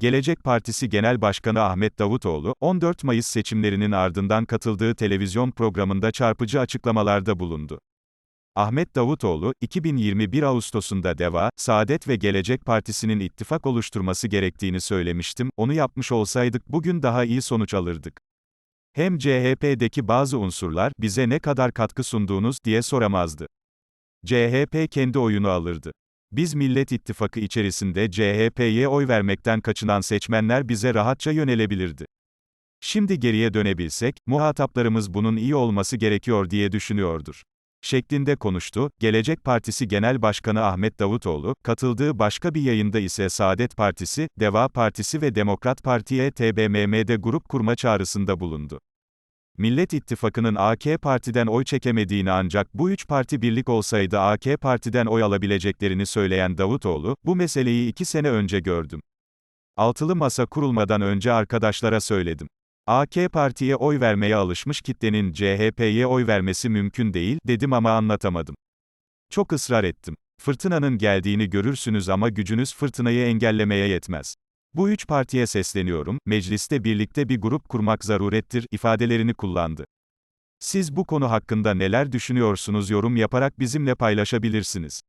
Gelecek Partisi Genel Başkanı Ahmet Davutoğlu, 14 Mayıs seçimlerinin ardından katıldığı televizyon programında çarpıcı açıklamalarda bulundu. Ahmet Davutoğlu, 2021 Ağustos'unda DEVA, Saadet ve Gelecek Partisi'nin ittifak oluşturması gerektiğini söylemiştim, onu yapmış olsaydık bugün daha iyi sonuç alırdık. Hem CHP'deki bazı unsurlar, bize ne kadar katkı sunduğunuz, diye soramazdı. CHP kendi oyunu alırdı. Biz Millet İttifakı içerisinde CHP'ye oy vermekten kaçınan seçmenler bize rahatça yönelebilirdi. Şimdi geriye dönebilsek, muhataplarımız bunun iyi olması gerekiyor diye düşünüyordur. Şeklinde konuştu, Gelecek Partisi Genel Başkanı Ahmet Davutoğlu, katıldığı başka bir yayında ise Saadet Partisi, Deva Partisi ve Demokrat Parti'ye TBMM'de grup kurma çağrısında bulundu. Millet İttifakı'nın AK Parti'den oy çekemediğini ancak bu üç parti birlik olsaydı AK Parti'den oy alabileceklerini söyleyen Davutoğlu, bu meseleyi iki sene önce gördüm. Altılı masa kurulmadan önce arkadaşlara söyledim. AK Parti'ye oy vermeye alışmış kitlenin CHP'ye oy vermesi mümkün değil, dedim ama anlatamadım. Çok ısrar ettim. Fırtınanın geldiğini görürsünüz ama gücünüz fırtınayı engellemeye yetmez. Bu üç partiye sesleniyorum, mecliste birlikte bir grup kurmak zarurettir, ifadelerini kullandı. Siz bu konu hakkında neler düşünüyorsunuz yorum yaparak bizimle paylaşabilirsiniz.